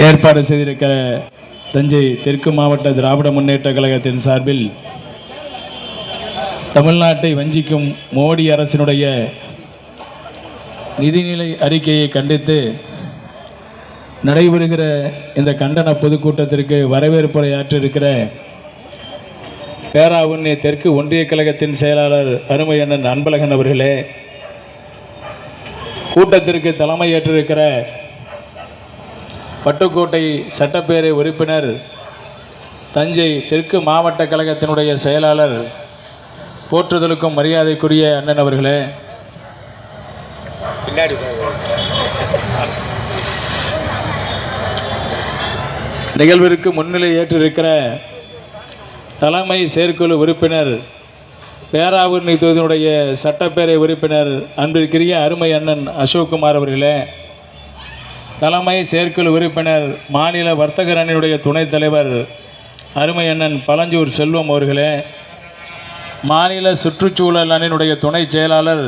ஏற்பாடு செய்திருக்கிற தஞ்சை தெற்கு மாவட்ட திராவிட முன்னேற்ற கழகத்தின் சார்பில் தமிழ்நாட்டை வஞ்சிக்கும் மோடி அரசினுடைய நிதிநிலை அறிக்கையை கண்டித்து நடைபெறுகிற இந்த கண்டன பொதுக்கூட்டத்திற்கு வரவேற்புரையாற்றிருக்கிற பேராவுண்ணி தெற்கு ஒன்றிய கழகத்தின் செயலாளர் அருமை அண்ணன் அன்பழகன் அவர்களே கூட்டத்திற்கு தலைமையேற்றிருக்கிற பட்டுக்கோட்டை சட்டப்பேரவை உறுப்பினர் தஞ்சை தெற்கு மாவட்ட கழகத்தினுடைய செயலாளர் போற்றுதலுக்கும் மரியாதைக்குரிய அண்ணன் அவர்களே. பின்னாடி நிகழ்விற்கு முன்னிலை ஏற்றிருக்கிற தலைமை செயற்குழு உறுப்பினர் பேராவூர்ணி தொகுதியினுடைய சட்டப்பேரவை உறுப்பினர் அன்பிற்குரிய அருமை அண்ணன் அசோக்குமார் அவர்களே. தலைமை செயற்குழு உறுப்பினர் மாநில வர்த்தகர் அணியுடைய துணைத் தலைவர் அருமையண்ணன் பழஞ்சூர் செல்வம் அவர்களே மாநில சுற்றுச்சூழல் அணியினுடைய துணை செயலாளர்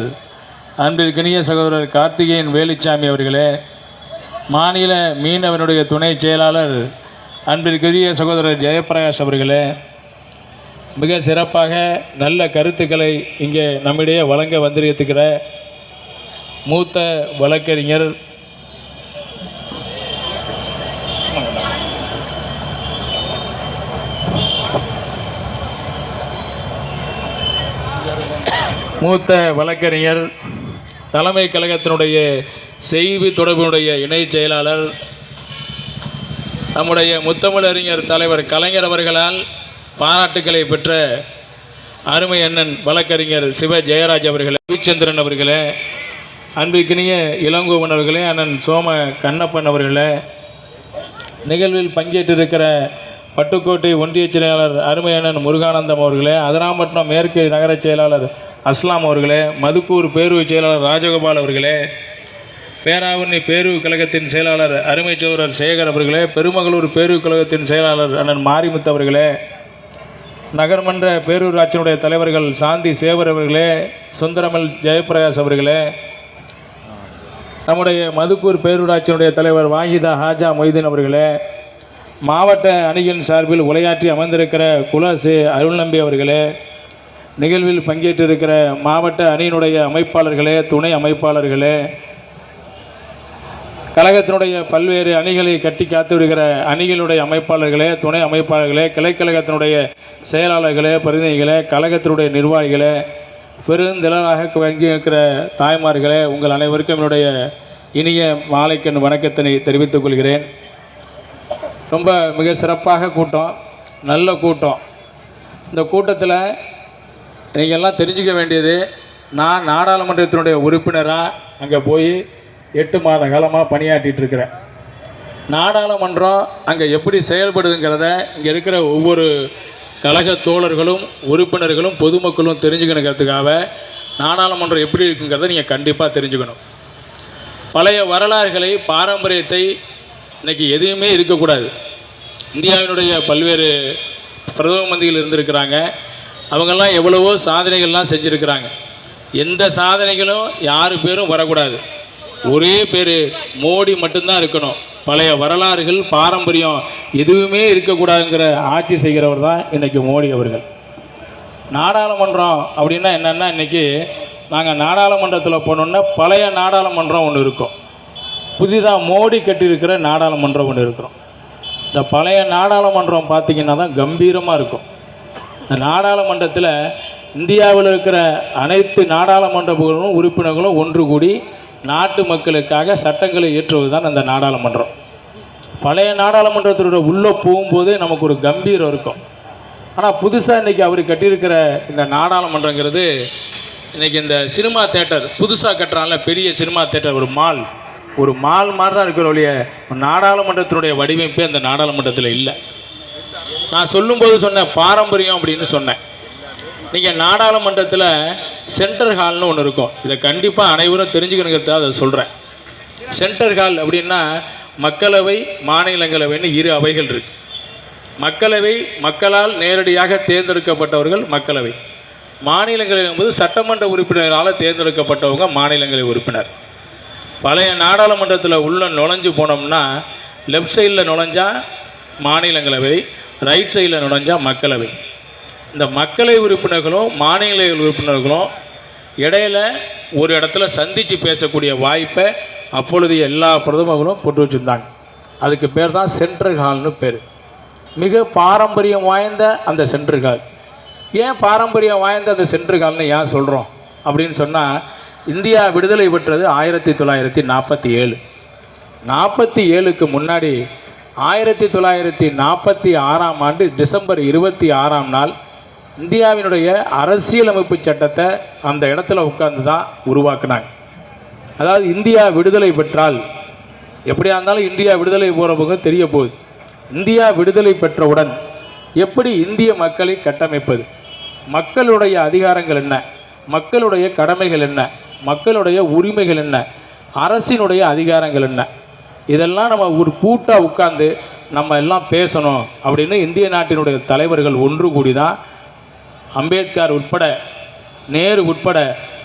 அன்பிற்கினிய சகோதரர் கார்த்திகேயன் வேலுச்சாமி அவர்களே மாநில மீனவனுடைய துணை செயலாளர் அன்பிற்குரிய சகோதரர் ஜெயபிரகாஷ் அவர்களே மிக சிறப்பாக நல்ல கருத்துக்களை இங்கே நம்மிடையே வழங்க வந்திருக்கிற மூத்த வழக்கறிஞர் மூத்த வழக்கறிஞர் தலைமை கழகத்தினுடைய செய்தி தொடர்பினுடைய இணைச் செயலாளர் நம்முடைய முத்தமிழறிஞர் தலைவர் கலைஞர் அவர்களால் பாராட்டுக்களை பெற்ற அருமை அண்ணன் வழக்கறிஞர் சிவ ஜெயராஜ் அவர்களே ரவிச்சந்திரன் அவர்களே அன்பிற்கினிய இளங்கோவன் அவர்களே அண்ணன் சோம கண்ணப்பன் அவர்களே நிகழ்வில் பங்கேற்றிருக்கிற பட்டுக்கோட்டை ஒன்றிய செயலாளர் அருமையண்ணன் முருகானந்தம் அவர்களே அதிராம்பட்டினம் மேற்கு நகர செயலாளர் அஸ்லாம் அவர்களே மதுக்கூர் பேரூர் செயலாளர் ராஜகோபால் அவர்களே பேராவண்ணி பேரூர் கழகத்தின் செயலாளர் அருமை சோழர் சேகர் அவர்களே பெருமகளூர் பேரூர் கழகத்தின் செயலாளர் அண்ணன் மாரிமுத்து அவர்களே நகர்மன்ற பேரூராட்சியினுடைய தலைவர்கள் சாந்தி சேவர் அவர்களே சுந்தரமல் ஜெயபிரகாஷ் அவர்களே நம்முடைய மதுக்கூர் பேரூராட்சியினுடைய தலைவர் வாஹிதா ஹாஜா மொய்தீன் அவர்களே மாவட்ட அணியின் சார்பில் உரையாற்றி அமர்ந்திருக்கிற குலசே அருள்நம்பி அவர்களே நிகழ்வில் பங்கேற்றிருக்கிற மாவட்ட அணியினுடைய அமைப்பாளர்களே துணை அமைப்பாளர்களே கழகத்தினுடைய பல்வேறு அணிகளை கட்டி காத்து வருகிற அணிகளுடைய அமைப்பாளர்களே துணை அமைப்பாளர்களே கிளைக்கழகத்தினுடைய செயலாளர்களே பிரதிநிதிகளே கழகத்தினுடைய நிர்வாகிகளே பெருந்திரளாக வங்கி இருக்கிற தாய்மார்களே உங்கள் அனைவருக்கும் என்னுடைய இனிய மாலைக்கண் வணக்கத்தினை தெரிவித்துக் கொள்கிறேன். ரொம்ப மிக சிறப்பாக கூட்டம் நல்ல கூட்டம். இந்த கூட்டத்தில் நீங்கள் எல்லாம் தெரிஞ்சுக்க வேண்டியது நான் நாடாளுமன்றத்தினுடைய உறுப்பினராக அங்கே போய் எட்டு மாத காலமாக பணியாற்றிட்டு இருக்கிறேன் நாடாளுமன்றம் அங்கே எப்படி செயல்படுதுங்கிறத இங்கே இருக்கிற ஒவ்வொரு கழக தோழர்களும் உறுப்பினர்களும் பொதுமக்களும் தெரிஞ்சுக்கணுங்கிறதுக்காக நாடாளுமன்றம் எப்படி இருக்குங்கிறத நீங்கள் கண்டிப்பாக தெரிஞ்சுக்கணும். பழைய வரலாறுகளை பாரம்பரியத்தை இன்றைக்கி எதுவுமே இருக்கக்கூடாது. இந்தியாவினுடைய பல்வேறு பிரதம மந்திரிகள் இருந்திருக்கிறாங்க. அவங்கெல்லாம் எவ்வளவோ சாதனைகள்லாம் செஞ்சுருக்கிறாங்க. எந்த சாதனைகளும் யாரு பேரும் வரக்கூடாது. ஒரே பேர் மோடி மட்டும்தான் இருக்கணும். பழைய வரலாறுகள் பாரம்பரியம் எதுவுமே இருக்கக்கூடாதுங்கிற ஆட்சி செய்கிறவர் தான் இன்றைக்கி மோடி அவர்கள். நாடாளுமன்றம் அப்படின்னா என்னென்னா இன்றைக்கி நாங்கள் நாடாளுமன்றத்தில் போனோன்னா பழைய நாடாளுமன்றம் ஒன்று இருக்கும். புதிதாக மோடி கட்டியிருக்கிற நாடாளுமன்றம் ஒன்று இருக்கிறோம். இந்த பழைய நாடாளுமன்றம் பார்த்திங்கன்னா தான் கம்பீரமாக இருக்கும். இந்த நாடாளுமன்றத்தில் இந்தியாவில் இருக்கிற அனைத்து நாடாளுமன்றங்களும் உறுப்பினர்களும் ஒன்று கூடி நாட்டு மக்களுக்காக சட்டங்களை இயற்றுவது தான் அந்த நாடாளுமன்றம். பழைய நாடாளுமன்றத்தோட உள்ளே போகும்போதே நமக்கு ஒரு கம்பீரம் இருக்கும். ஆனால் புதுசாக இன்றைக்கி அவர் கட்டியிருக்கிற இந்த நாடாளுமன்றங்கிறது இன்றைக்கி இந்த சினிமா தேட்டர் புதுசாக கட்டுறான்ல பெரிய சினிமா தேட்டர் ஒரு மால். ஒரு மால் மாதிரி தான் இருக்கிற ஒழிய நாடாளுமன்றத்தினுடைய வடிவமைப்பே அந்த நாடாளுமன்றத்தில் இல்லை. நான் சொல்லும்போது சொன்னேன் பாரம்பரியம் அப்படின்னு சொன்னேன். நீங்கள் நாடாளுமன்றத்தில் சென்டர் ஹால்னு ஒன்று இருக்கும். இதை கண்டிப்பாக அனைவரும் தெரிஞ்சுக்கணுங்கிறதுக்காக அதை சொல்கிறேன் சென்டர் ஹால் அப்படின்னா மக்களவை மாநிலங்களவைன்னு இரு அவைகள் இருக்கு. மக்களவை மக்களால் நேரடியாக தேர்ந்தெடுக்கப்பட்டவர்கள் மக்களவை. மாநிலங்களவை என்பது சட்டமன்ற உறுப்பினர்களால் தேர்ந்தெடுக்கப்பட்டவங்க மாநிலங்களவை உறுப்பினர். பழைய நாடாளுமன்றத்தில் உள்ள நுழைஞ்சு போனோம்னா லெஃப்ட் சைடில் நுழைஞ்சா மாநிலங்களவை ரைட் சைடில் நுழைஞ்சா மக்களவை. இந்த மக்களவை உறுப்பினர்களும் மாநில உறுப்பினர்களும் இடையில ஒரு இடத்துல சந்தித்து பேசக்கூடிய வாய்ப்பை அப்பொழுது எல்லா பிரதமர்களும் போட்டு வச்சுருந்தாங்க. அதுக்கு பேர் தான் சென்ட்ரல் ஹால்னு பேர். மிக பாரம்பரியம் வாய்ந்த அந்த சென்ட்ரல் ஹால். ஏன் பாரம்பரியம் வாய்ந்த அந்த சென்ட்ரல் ஹால்னு ஏன் சொல்கிறோம் அப்படின்னு சொன்னால் இந்தியா விடுதலை பெற்றது ஆயிரத்தி தொள்ளாயிரத்தி நாற்பத்தி ஏழு. நாற்பத்தி ஏழுக்கு முன்னாடி ஆயிரத்தி தொள்ளாயிரத்தி நாற்பத்தி ஆறாம் ஆண்டு டிசம்பர் இருபத்தி ஆறாம் நாள் இந்தியாவினுடைய அரசியலமைப்பு சட்டத்தை அந்த இடத்துல உட்கார்ந்து தான் உருவாக்குனாங்க. அதாவது இந்தியா விடுதலை பெற்றால் எப்படியா இருந்தாலும் இந்தியா விடுதலை போகிறவங்க தெரிய போகுது. இந்தியா விடுதலை பெற்றவுடன் எப்படி இந்திய மக்களை கட்டமைப்பது? மக்களுடைய அதிகாரங்கள் என்ன? மக்களுடைய கடமைகள் என்ன? மக்களுடைய உரிமைகள் என்ன? அரசினுடைய அதிகாரங்கள் என்ன? இதெல்லாம் நம்ம ஒரு கூட்டாக உட்காந்து நம்ம எல்லாம் பேசணும் அப்படின்னு இந்திய நாட்டினுடைய தலைவர்கள் ஒன்று கூடி தான் அம்பேத்கர் உட்பட நேரு உட்பட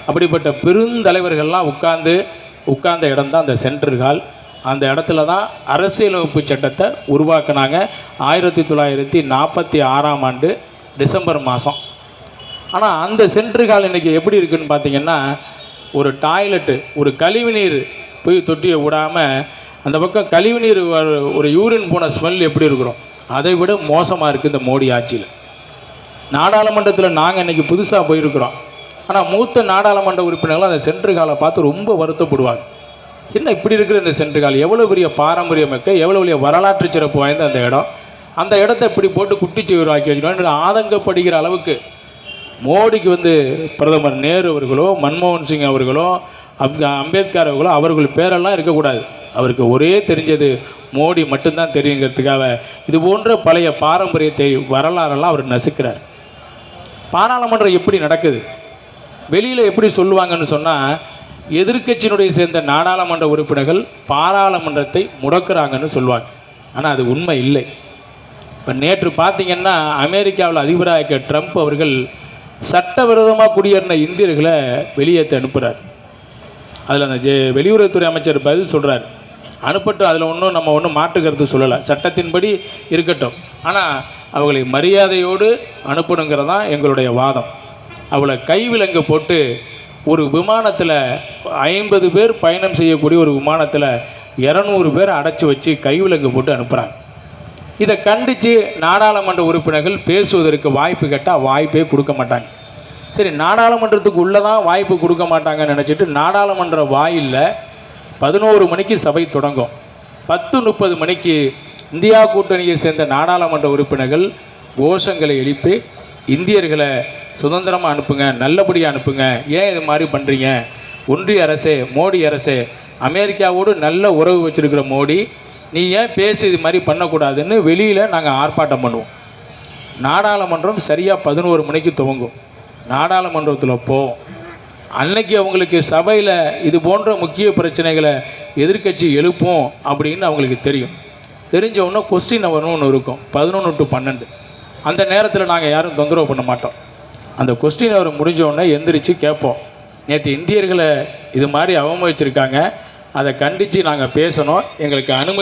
அப்படிப்பட்ட பெருந்தலைவர்கள்லாம் உட்கார்ந்து உட்கார்ந்த இடம் தான் அந்த சென்ட்ரல் ஹால் அந்த இடத்துல தான் அரசியலமைப்பு சட்டத்தை உருவாக்கினாங்க. ஆயிரத்தி தொள்ளாயிரத்தி நாற்பத்தி ஆறாம் ஆண்டு டிசம்பர் மாதம் ஆனால் அந்த சென்ட்ரல் ஹால் இன்றைக்கி எப்படி இருக்குன்னு பார்த்தீங்கன்னா ஒரு டாய்லெட்டு ஒரு கழிவுநீர் போய் தொட்டியை விடாமல் அந்த பக்கம் கழிவுநீர் வர- ஒரு யூரின் போன ஸ்மெல் எப்படி இருக்கிறோம்? அதை விட மோசமாக இருக்குது இந்த மோடி ஆட்சியில். நாடாளுமன்றத்தில் நாங்கள் இன்றைக்கி புதுசாக போயிருக்கிறோம். ஆனால் மூத்த நாடாளுமன்ற உறுப்பினர்கள் அந்த சென்று காலை பார்த்து ரொம்ப வருத்தப்படுவாங்க. என்ன இப்படி இருக்கிற இந்த சென்று கால்? எவ்வளோ பெரிய பாரம்பரியமிக்க எவ்வளோ பெரிய வரலாற்று சிறப்பு வாய்ந்த அந்த இடம். அந்த இடத்த இப்படி போட்டு குட்டிச்சுவர் ஆக்கி வச்சுக்கணும். ஆதங்கப்படுகிற அளவுக்கு மோடிக்கு வந்து பிரதமர் நேரு அவர்களோ மன்மோகன் சிங் அவர்களோ அப் அம்பேத்கர் அவர்களோ அவர்கள் பேரெல்லாம் இருக்கக்கூடாது. அவருக்கு ஒரே தெரிஞ்சது மோடி மட்டும்தான் தெரியுங்கிறதுக்காக. இது போன்ற பழைய பாரம்பரியத்தை வரலாறெல்லாம் அவர் நசுக்கிறார். பாராளுமன்றம் எப்படி நடக்குது? வெளியில் எப்படி சொல்லுவாங்கன்னு சொன்னால் எதிர்கட்சியினுடைய சேர்ந்த நாடாளுமன்ற உறுப்பினர்கள் பாராளுமன்றத்தை முடக்கிறாங்கன்னு சொல்லுவாங்க. ஆனால் அது உண்மை இல்லை. இப்போ நேற்று பார்த்தீங்கன்னா அமெரிக்காவில் அதிபராக இருக்க ட்ரம்ப் அவர்கள் சட்டவிரோதமாக குடியேறின இந்தியர்களை வெளியேற்ற அனுப்புகிறார் அதில் அந்த ஜெ வெளியுறவுத்துறை அமைச்சர் பதில் சொல்கிறார் அனுப்பட்டும் அதில் ஒன்றும் நம்ம ஒன்றும் மாற்று கருத்து சொல்லலை. சட்டத்தின்படி இருக்கட்டும். ஆனால் அவர்களை மரியாதையோடு அனுப்பணுங்கிறது தான் எங்களுடைய வாதம். அவளை கைவிலங்கு போட்டு ஒரு விமானத்தில் ஐம்பது பேர் பயணம் செய்யக்கூடிய ஒரு விமானத்தில் இரநூறு பேர் அடைச்சி வச்சு கைவிலங்கு போட்டு அனுப்புகிறாங்க இதை கண்டித்து நாடாளுமன்ற உறுப்பினர்கள் பேசுவதற்கு வாய்ப்பு கேட்டால் வாய்ப்பே கொடுக்க மாட்டாங்க. சரி நாடாளுமன்றத்துக்கு உள்ளே தான் வாய்ப்பு கொடுக்க மாட்டாங்கன்னு நினச்சிட்டு நாடாளுமன்ற வாயிலில் பதினோரு மணிக்கு சபை தொடங்கும். பத்து முப்பது மணிக்கு இந்தியா கூட்டணியை சேர்ந்த நாடாளுமன்ற உறுப்பினர்கள் கோஷங்களை எழுப்பி இந்தியர்களை சுதந்திரமாக அனுப்புங்க நல்லபடியாக அனுப்புங்க. ஏன் இது மாதிரி பண்ணுறீங்க ஒன்றிய அரசே மோடி அரசே அமெரிக்காவோடு நல்ல உறவு வச்சிருக்கிற மோடி நீ ஏன் பேசி இது மாதிரி பண்ணக்கூடாதுன்னு வெளியில் நாங்கள் ஆர்ப்பாட்டம் பண்ணுவோம். நாடாளுமன்றம் சரியாக பதினோரு மணிக்கு துவங்கும். நாடாளுமன்றத்தில் போவோம் அன்னைக்கு அவங்களுக்கு சபையில் இது போன்ற முக்கிய பிரச்சனைகளை எதிர்க்கட்சி எழுப்பும் அப்படின்னு அவங்களுக்கு தெரியும். தெரிஞ்ச உடனே கொஸ்டின் அவர்னு ஒன்று இருக்கும். பதினொன்று டு பன்னெண்டு. அந்த நேரத்தில் நாங்கள் யாரும் தொந்தரவு பண்ண மாட்டோம். அந்த கொஸ்டின் அவர் முடிஞ்சோடனே எந்திரிச்சு கேட்போம். நேற்று இந்தியர்களை இது மாதிரி அவமதிச்சிருக்காங்க. அதை கண்டித்து நாங்கள் பேசணும். எங்களுக்கு அனுமதி